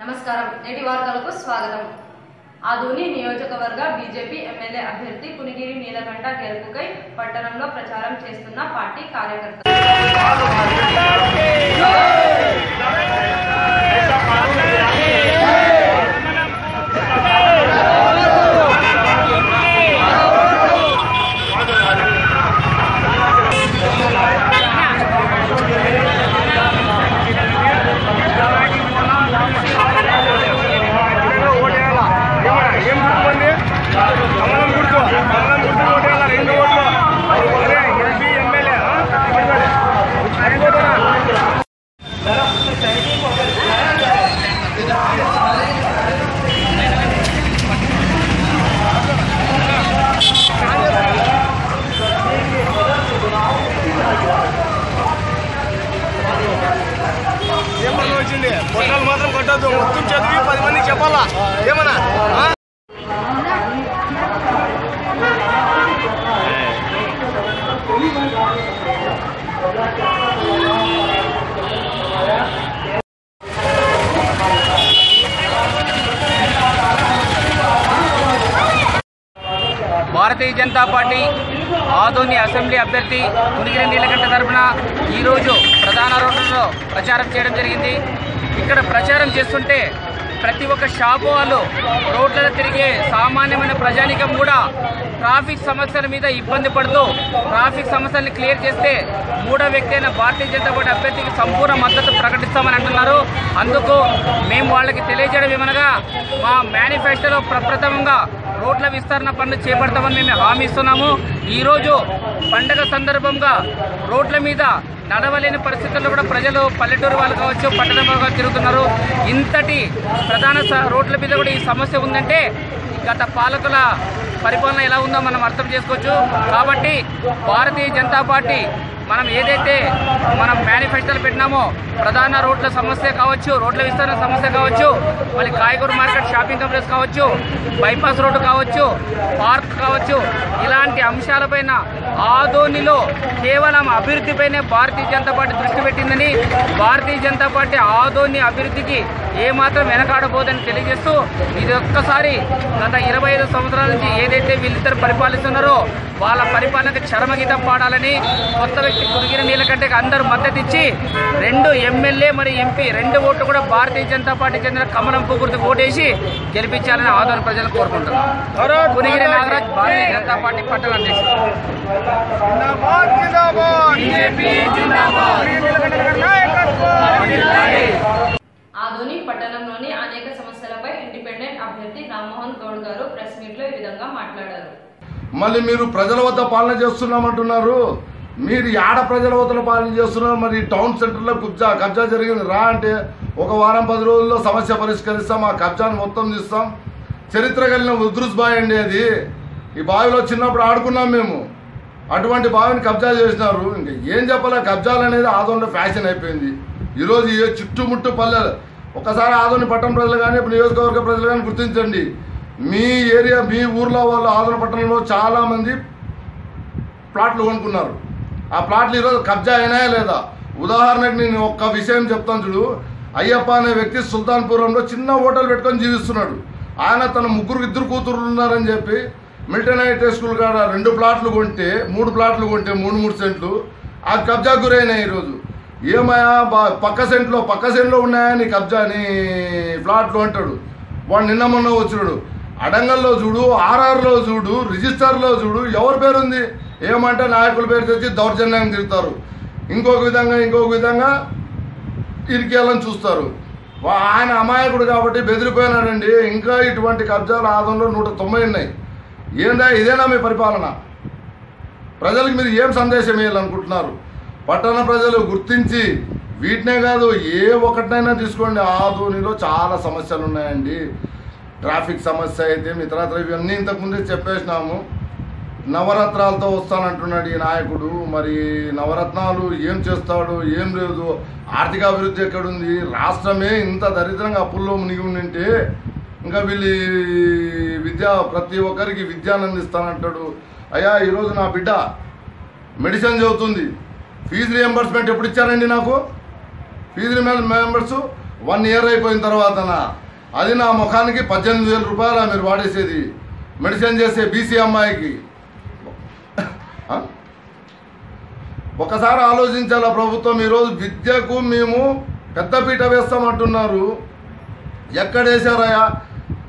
నమస్కారం. నేటి వార్తలకు స్వాగతం. ఆదోని నియోజకవర్గ బీజేపీ ఎమ్మెల్యే అభ్యర్థి కునిగిరి నీలకంఠ గెలుపుకై పట్టణంలో ప్రచారం చేస్తున్న పార్టీ కార్యకర్తలు ఏం గుర్తుపండి కమలం గుర్తు కమలం గుర్తు ఓటేయాల రెండు ఓట్లు అదే ఎంపీ ఎమ్మెల్యే అయిపోతున్నా ఏమన్నా వచ్చింది పొట్టాలు మాత్రం కొట్టద్దు మొత్తం చదివి పది మందికి చెప్పాలా ఏమన్నా ఆ? భారతీయ జనతా పార్టీ ఆదోని అసెంబ్లీ అభ్యర్థి మునిగిరి నీలకంఠ తరఫున ఈరోజు ప్రధాన రోడ్లలో ప్రచారం చేయడం జరిగింది. ఇక్కడ ప్రచారం చేస్తుంటే ప్రతి ఒక్క షాపు వాళ్ళు రోడ్లలో తిరిగే సామాన్యమైన ప్రజానికం కూడా ట్రాఫిక్ సమస్యల మీద ఇబ్బంది పడుతూ ట్రాఫిక్ సమస్యల్ని క్లియర్ చేస్తే మూడో వ్యక్తి అయిన భారతీయ జనతా పార్టీ అభ్యర్థికి సంపూర్ణ మద్దతు ప్రకటిస్తామని అంటున్నారు. అందుకు మేము వాళ్ళకి తెలియజేయడం ఏమనగా మా మేనిఫెస్టోలో ప్రప్రథమంగా రోడ్ల విస్తరణ పనులు చేపడతామని మేము హామీ ఇస్తున్నాము. ఈరోజు పండగ సందర్భంగా రోడ్ల మీద నడవలేని పరిస్థితుల్లో కూడా ప్రజలు పల్లెటూరు వాళ్ళు కావచ్చు పట్టణ వాళ్ళు కావచ్చు తిరుగుతున్నారు. ఇంతటి ప్రధాన స- రోడ్ల మీద కూడా ఈ సమస్య ఉందంటే గత పాలకుల పరిపాలన ఎలా ఉందో మనం అర్థం చేసుకోవచ్చు. కాబట్టి భారతీయ జనతా పార్టీ మనం ఏదైతే మనం మేనిఫెస్టోలు పెట్టినామో ప్రధాన రోడ్ల సమస్య కావచ్చు రోడ్ల విస్తరణ సమస్య కావచ్చు మళ్ళీ కాయగూర మార్కెట్ షాపింగ్ కాంప్లెక్స్ కావచ్చు బైపాస్ రోడ్డు కావచ్చు పార్క్ కావచ్చు ఇలాంటి అంశాలపైన ఆదోనిలో కేవలం అభివృద్ధిపైనే భారతీయ జనతా పార్టీ దృష్టి పెట్టిందని భారతీయ జనతా పార్టీ ఆదోని అభివృద్ధికి ఏమాత్రం వెనకాడబోదని తెలియజేస్తూ ఇది ఒక్కసారి గత ఇరవై ఐదు సంవత్సరాల నుంచి ఏదైతే వీళ్ళిద్దరు పరిపాలిస్తున్నారో వాళ్ళ పరిపాలనకు చరమగీతం పాడాలని కొత్త వ్యక్తి కురిగిన నీలకంటే అందరూ మద్దతు ఇచ్చి రెండు ఎమ్మెల్యే మరి ఎంపీ రెండు ఓట్లు కూడా భారతీయ జనతా పార్టీ చెందిన కమలం పుగుర్తికి ఓటేసి గెలిపించాలని ఆదోని ప్రజలు కోరుకుంటున్నారు. కురిగిరి నాగరాజ్ భారతీయ జనతా పార్టీ పట్టణ అధ్యక్షుడు. పట్టణంలోని అనేక సమస్యలపై ఇండిపెండెంట్ అభ్యర్థి రామ్మోహన్ గౌడ్ గారు ప్రెస్ మీట్లో ఈ విధంగా మాట్లాడారు. మళ్ళీ మీరు ప్రజల వద్ద పాలన చేస్తున్నామంటున్నారు. మీరు ఆడ ప్రజల వద్ద పాలన చేస్తున్నారు మరి టౌన్ సెంటర్లో కబ్జా కబ్జా జరిగింది. రా అంటే ఒక వారం పది రోజుల్లో సమస్య పరిష్కరిస్తాం ఆ కబ్జాను మొత్తం తీస్తాం. చరిత్ర కలిగిన ఉద్రుస్ బావి అండి అది. ఈ బావిలో చిన్నప్పుడు ఆడుకున్నాం మేము. అటువంటి బావిని కబ్జా చేసినారు. ఇంకా ఏం చెప్పాలి కబ్జాలు అనేది ఆదోని ఫ్యాషన్ అయిపోయింది. ఈరోజు ఏ చుట్టుముట్టు పల్లెలు ఒకసారి ఆదోని పట్టణ ప్రజలు కానీ నియోజకవర్గ ప్రజలు కానీ గుర్తించండి. మీ ఏరియా మీ ఊర్లో వాళ్ళు ఆదోని పట్టణంలో చాలామంది ప్లాట్లు కొనుక్కున్నారు. ఆ ప్లాట్లు ఈరోజు కబ్జా అయినాయా లేదా? ఉదాహరణకు నేను ఒక్క విషయం చెప్తాను చూడు. అయ్యప్ప అనే వ్యక్తి సుల్తాన్పురంలో చిన్న హోటల్ పెట్టుకొని జీవిస్తున్నాడు. ఆయన తన ముగ్గురు ఇద్దరు కూతురు ఉన్నారని చెప్పి మిల్టన్ హై స్కూల్ కాడ రెండు ప్లాట్లు కొంటే మూడు ప్లాట్లు కొంటే మూడు మూడు సెంట్లు. ఆ కబ్జా గురైనాయి ఈరోజు. ఏమయ్యా బా పక్క సెంట్లో పక్క సెంట్లో ఉన్నాయా నీ కబ్జా నీ ప్లాట్లు అంటాడు. వాడు నిన్న మొన్న వచ్చినాడు. అడంగల్లో చూడు ఆర్ఆర్లో చూడు రిజిస్టర్లో చూడు ఎవరి పేరు ఉంది ఏమంటే నాయకుల పేరు తెచ్చి దౌర్జన్యంగా తిరుగుతారు. ఇంకొక విధంగా ఇంకొక విధంగా ఇరికేయాలని చూస్తారు. వా- ఆయన అమాయకుడు కాబట్టి బెదిరిపోయినాడండి. ఇంకా ఇటువంటి కబ్జాలు ఆదంలో నూట తొంభై ఉన్నాయి. ఏందా ఇదేనా మీ పరిపాలన? ప్రజలకు మీరు ఏం సందేశం వేయాలనుకుంటున్నారు పట్టణ ప్రజలు గుర్తించి వీటినే కాదు ఏ ఒకటినైనా తీసుకోండి. ఆధునిలో చాలా సమస్యలు ఉన్నాయండి. ట్రాఫిక్ సమస్య అయితే మిత్రాత్ర ఇవన్నీ ఇంతకుముందే చెప్పేసినాము. నవరత్నాలతో వస్తానంటున్నాడు ఈ నాయకుడు. మరి నవరత్నాలు ఏం చేస్తాడు ఏం లేదు. ఆర్థిక అభివృద్ధి ఎక్కడుంది? రాష్ట్రమే ఇంత దరిద్రంగా అప్పుల్లో మునిగి ఉండింటే ఇంకా వీళ్ళు విద్య ప్రతి ఒక్కరికి విద్యను అందిస్తానంటాడు అయ్యా ఈరోజు నా బిడ్డ మెడిసిన్ చదువుతుంది. ఫీజు రియంబర్స్మెంట్ ఎప్పుడు ఇచ్చారండి నాకు? ఫీజు రియంబర్స్ వన్ ఇయర్ అయిపోయిన తర్వాతన? అది నా ముఖానికి పద్దెనిమిది వేల రూపాయల మీరు వాడేసేది. మెడిసిన్ చేసే బీసీ అమ్మాయికి ఆ? ఒకసారి ఆలోచించాలా ప్రభుత్వం? ఈరోజు విద్యకు మేము పెద్దపీట వేస్తామంటున్నారు. ఎక్కడ వేశారయ్యా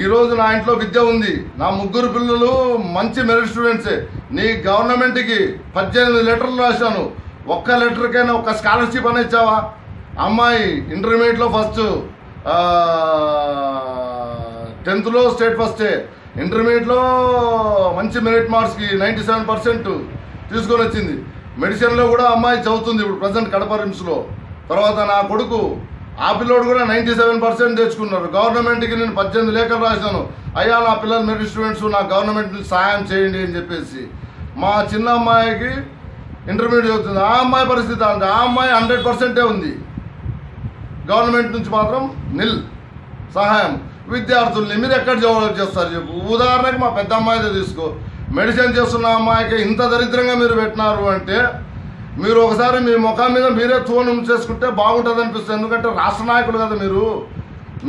ఈరోజు నా ఇంట్లో విద్య ఉంది. నా ముగ్గురు పిల్లలు మంచి మెరిట్ స్టూడెంట్సే. నీ గవర్నమెంట్కి పద్దెనిమిది లెటర్లు రాశాను. ఒక్క లెటర్కైనా ఒక్క స్కాలర్షిప్ అని ఇచ్చావా? అమ్మాయి ఇంటర్మీడియట్లో ఫస్ట్ టెన్త్లో స్టేట్ ఫస్టే. ఇంటర్మీడియట్లో మంచి మెరిట్ మార్క్స్కి నైంటీ సెవెన్ పర్సెంట్ తీసుకొని వచ్చింది. మెడిసిన్లో కూడా అమ్మాయి చదువుతుంది ఇప్పుడు ప్రజెంట్ కడప రిమ్స్లో. తర్వాత నా కొడుకు ఆ పిల్లోడు కూడా నైంటీ సెవెన్ పర్సెంట్ తెచ్చుకున్నారు. గవర్నమెంట్కి నేను పద్దెనిమిది లేఖలు రాశాను. అయ్యా నా పిల్లలు మెరిట్ స్టూడెంట్స్ నా గవర్నమెంట్ నుంచి సహాయం చేయండి అని చెప్పేసి. మా చిన్న అమ్మాయికి ఇంటర్మీడియట్ అవుతుంది ఆ అమ్మాయి పరిస్థితి అంతే. ఆ అమ్మాయి హండ్రెడ్ పర్సెంటే ఉంది. గవర్నమెంట్ నుంచి మాత్రం నిల్. సహాయం. విద్యార్థుల్ని మీరు ఎక్కడ జవాబు చేస్తారు చెప్పు? ఉదాహరణకి మా పెద్ద అమ్మాయితో తీసుకో. మెడిసిన్ చేస్తున్న అమ్మాయికి ఇంత దరిద్రంగా మీరు పెట్టినారు అంటే మీరు ఒకసారి మీ ముఖం మీద మీరే తోను చేసుకుంటే బాగుంటుంది అనిపిస్తుంది. ఎందుకంటే రాష్ట్ర నాయకులు కదా మీరు.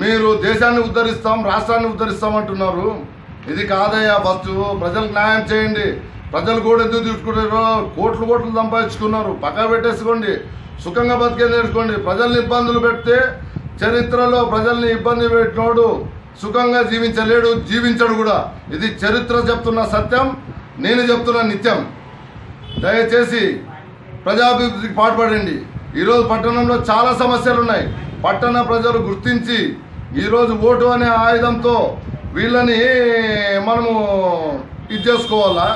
మీరు దేశాన్ని ఉద్ధరిస్తాం రాష్ట్రాన్ని ఉద్ధరిస్తాం అంటున్నారు. ఇది కాదయ్యా ఫస్ట్ ప్రజలకు న్యాయం చేయండి. ప్రజలు కూడా ఎందుకు తీసుకుంటారు కోట్లు కోట్లు సంపాదించుకున్నారు. పక్క పెట్టేసుకోండి. సుఖంగా బతికే నేర్చుకోండి ప్రజల్ని ఇబ్బందులు పెడితే చరిత్రలో ప్రజల్ని ఇబ్బంది పెట్టినోడు సుఖంగా జీవించలేడు జీవించడు కూడా. ఇది చరిత్ర చెప్తున్న సత్యం నేను చెప్తున్న నిత్యం. దయచేసి ప్రజాభివృద్ధికి పాటుపడండి. ఈరోజు పట్టణంలో చాలా సమస్యలు ఉన్నాయి పట్టణ ప్రజలు గుర్తించి ఈరోజు ఓటు అనే ఆయుధంతో వీళ్ళని మనము ఇది చేసుకోవాలా?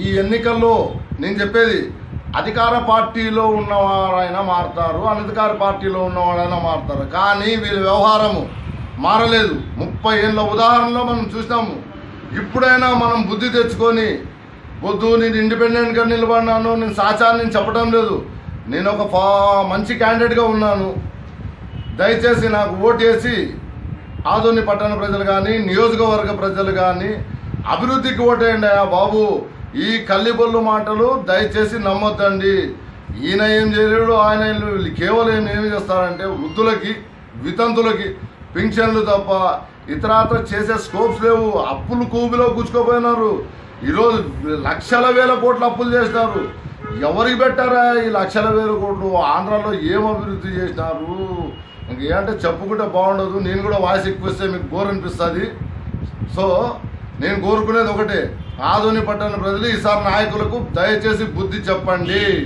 ఈ ఎన్నికల్లో నేను చెప్పేది అధికార పార్టీలో ఉన్నవారైనా మారుతారు అనధికార పార్టీలో ఉన్నవాడైనా మారుతారు. కానీ వీళ్ళ వ్యవహారము మారలేదు. ముప్పై ఏళ్ళ ఉదాహరణలో మనం చూసినాము. ఇప్పుడైనా మనం బుద్ధి తెచ్చుకొని వద్దు నేను ఇండిపెండెంట్గా నిలబడినాను నేను సాచాన్ని నేను చెప్పడం లేదు. నేను ఒక ఫా మంచి క్యాండిడేట్గా ఉన్నాను. దయచేసి నాకు ఓటేసి ఆదోని పట్టణ ప్రజలు కానీ నియోజకవర్గ ప్రజలు కానీ అభివృద్ధికి ఓటేయండి బాబు. ఈ కల్లిబొల్లు మాటలు దయచేసి నమ్మొద్దండి. ఈయన ఏం చేయలేడు ఆయన కేవలం ఏం ఏమి చేస్తారంటే వృద్ధులకి వితంతులకి పింఛన్లు తప్ప ఇతరాత్ర చేసే స్కోప్స్ లేవు. అప్పులు కూబిలో గుచ్చుకోపోయినారు ఈరోజు లక్షల వేల కోట్లు అప్పులు చేసినారు. ఎవరికి పెట్టారా ఈ లక్షల వేల కోట్లు? ఆంధ్రాలో ఏం అభివృద్ధి చేసినారు? ఇంకేంటే చెప్పుకుంటే బాగుండదు. నేను కూడా వాయిస్ ఎక్కువ ఇస్తే మీకు బోర్ అనిపిస్తుంది. సో నేను కోరుకునేది ఒకటే. ఆధుని పట్టణ ప్రజలు ఈసారి నాయకులకు దయచేసి బుద్ధి చెప్పండి.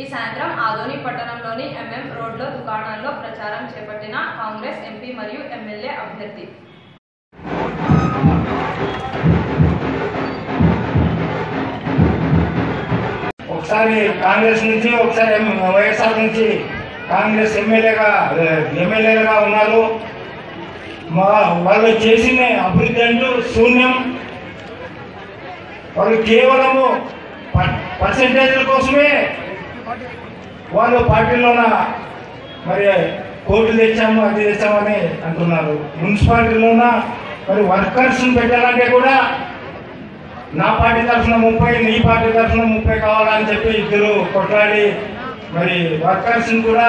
ఈ సాయంత్రం ఆదోని పట్టణంలోని ఎంఎం రోడ్లో దుకాణాల్లో ప్రచారం చేపట్టిన కాంగ్రెస్ ఎంపీ మరియు ఎమ్మెల్యే అభ్యర్థి. ఒకసారి కాంగ్రెస్ నుంచి ఒకసారి ఎం- వైఎస్ఆర్ నుంచి కాంగ్రెస్ ఎమ్మెల్యేగా ఎమ్మెల్యేగా ఉన్నారు. మా వాళ్ళు చేసిన అభివృద్ధి అంటూ శూన్యం. వాళ్ళు కేవలము పర్సంటేజ్ల కోసమే వాళ్ళు పార్టీలోన మరి కోట్లు తెచ్చాము అది తెచ్చామని అంటున్నారు. మున్సిపాలిటీలోన మరి వర్కర్స్ని పెట్టాలంటే కూడా నా పార్టీ తరఫున ముప్పై నీ పార్టీ తరఫున ముప్పై కావాలని చెప్పి ఇద్దరు కొట్లాడి మరి వర్కర్స్ని కూడా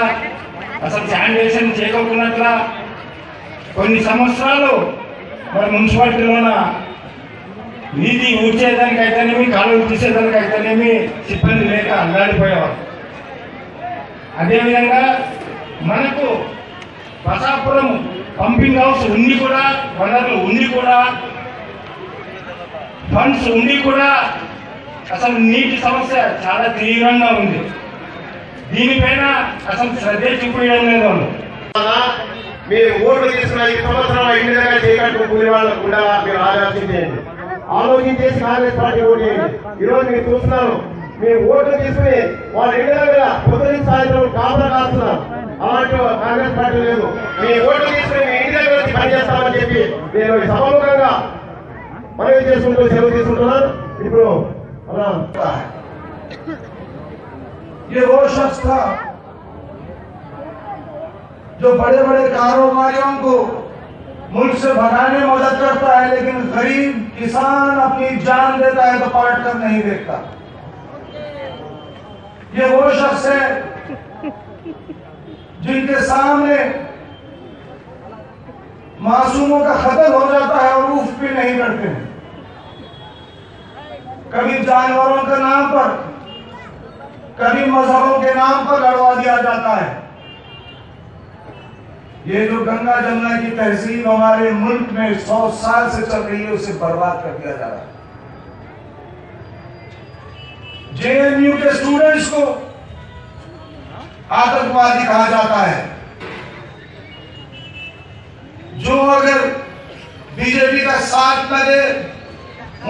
అసలు శానిటేషన్ చేయకపోయినట్ల కొన్ని సంవత్సరాలు మరి మున్సిపాలిటీలోన వీధి ఊడ్చేదానికి అయితేనేమి కాలువలు తీసేదానికి అయితేనేమి సిబ్బంది లేక అల్లాడిపోయేవారు. అదేవిధంగా మనకు బసాపురం పంపింగ్ హౌస్ ఉండి కూడా వనరులు ఉండి కూడా ఫండ్స్ ఉండి కూడా అసలు నీటి సమస్య చాలా తీవ్రంగా ఉంది. దీనిపైన అసలు శ్రద్ధ చూపించడం లేదు మీరు ఓట్లు తీసుకున్న ఈ సంవత్సరాలు ఈ విధంగా చేయకట్టు కూలి వాళ్ళకు కూడా మీరు ఆలోచించేయండి. ఆలోచించేసి కాంగ్రెస్ పార్టీ ఓటు చేయండి ఈరోజు మీరు చూస్తున్నారు మీరు ఓట్లు తీసుకుని వాళ్ళు ఇంటి దగ్గర పొద్దున్న సాయంత్రం కాపులా కాస్తున్నారు అలాంటి కాంగ్రెస్ పార్టీ లేదు మీ ఓట్లు తీసుకుని మీ ఇంటి దగ్గర వచ్చి పనిచేస్తామని చెప్పి నేను ఈ సభముఖంగా మనవి చేసుకుంటూ సెలవు తీసుకుంటున్నాను ఇప్పుడు అలా ये वो शख्स था जो बड़े बड़े कारोबारियों को मुल्क से भगाने में मदद करता है, लेकिन गरीब किसान अपनी जान देता है तो पार्ट कर नहीं देखता। ये वो शख्स है जिनके सामने मासूमों का खतर हो जाता है और उफ भी नहीं करते हैं। कभी जानवरों के नाम पर, कभी मजहबों के नाम पर लड़वा दिया जाता है। ये जो गंगा जमुना की तहसील हमारे मुल्क में सौ साल से चल रही है, उसे बर्बाद कर दिया जा रहा है। जेएनयू के स्टूडेंट्स को आतंकवादी कहा जाता है। जो अगर बीजेपी का साथ न दे,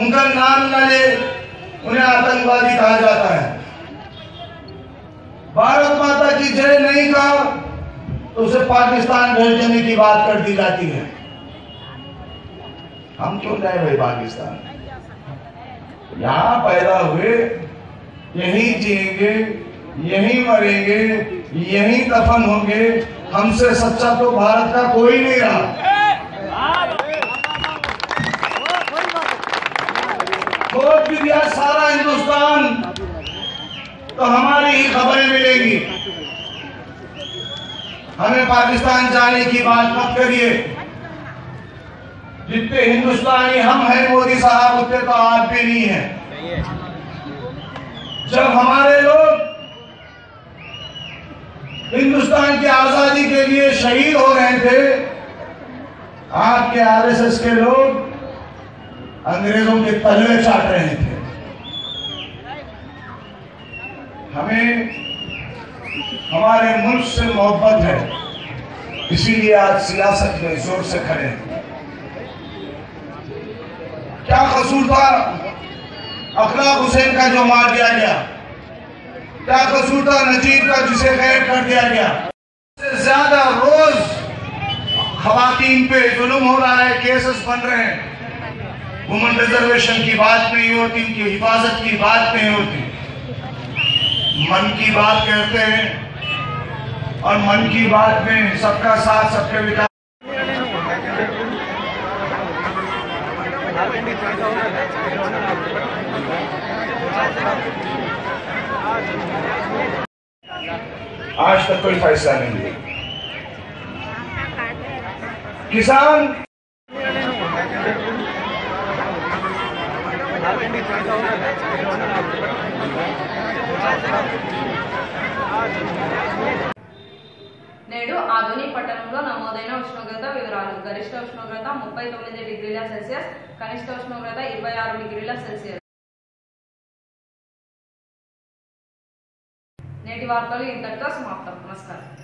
उनका नाम न ले, उन्हें आतंकवादी कहा जाता है। भारत माता की जय नहीं कहा तो उसे पाकिस्तान भेज देने की बात कर दी जाती है। हम क्यों जाए भाई पाकिस्तान। यहाँ पैदा हुए, यही जिएँगे, यहीं मरेंगे, यहीं दफन होंगे, हमसे सच्चा तो भारत का कोई नहीं रहा। खोज भी दिया सारा हिंदुस्तान तो हमारी ही खबरें मिलेंगी। हमें पाकिस्तान जाने की बात मत करिए। जितने हिंदुस्तानी हम हैं, मोदी साहब, उतने तो आप भी नहीं हैं। जब हमारे लोग हिंदुस्तान की आज़ादी के लिए शहीद हो रहे थे, आपके आरएसएस के लोग अंग्रेज़ों के तलवे चाट रहे थे। हमें हमारे मुल्क से मोहब्बत है। इसीलिए आज सियासत में ज़ोर से खड़े हैं। क्या कसूर था? अखलाक हुसैन का जो मार दिया गया। क्या कसूर था? नजीब का जिसे कैद कर दिया गया। ज़्यादा रोज खवातीन पे जुल्म हो रहा है, केसेस बन रहे हैं। वुमन रिजर्वेशन की बात नहीं होती, इनकी हिफाजत की बात नहीं होती। मन की बात कहते हैं और मन की बात में सबका साथ, सबके विकास। आज तक कोई फैसला नहीं लिया। किसान నేడు ఆధుని పట్టణంలో నమోదైన ఉష్ణోగ్రత వివరాలు. గరిష్ట ఉష్ణోగ్రత ముప్పై తొమ్మిది డిగ్రీల సెల్సియస్ కనిష్ట ఉష్ణోగ్రత ఇరవై ఆరు డిగ్రీల సెల్సియస్. నేటి వార్తలు ఇంతటితో సమాప్తం. నమస్కారం.